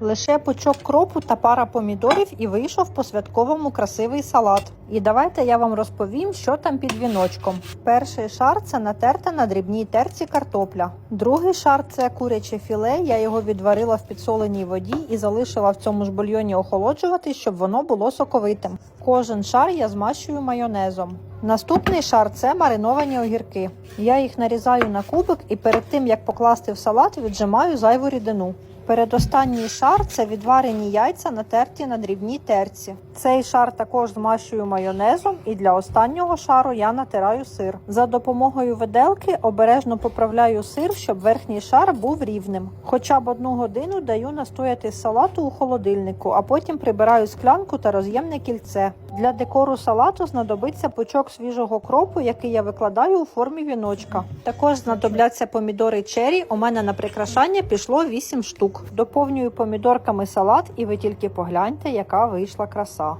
Лише пучок кропу та пара помідорів і вийшов по святковому красивий салат. І давайте я вам розповім, що там під віночком. Перший шар це натерта на дрібній терці картопля. Другий шар це куряче філе. Я його відварила в підсоленій воді і залишила в цьому ж бульйоні охолоджувати, щоб воно було соковитим. Кожен шар я змащую майонезом. Наступний шар це мариновані огірки. Я їх нарізаю на кубик і перед тим як покласти в салат, віджимаю зайву рідину. Передостанній шар це відварені яйця, натерті на дрібній терці. Цей шар також змащую майонезом, і для останнього шару я натираю сир. За допомогою виделки обережно поправляю сир, щоб верхній шар був рівним. Хоча б одну годину даю настояти салату у холодильнику, а потім прибираю склянку та роз'ємне кільце. Для декору салату знадобиться пучок свіжого кропу, який я викладаю у формі віночка. Також знадобляться помідори чері. У мене на прикрашання пішло 8 штук. Доповнюю помідорками салат, і ви тільки погляньте, яка вийшла краса.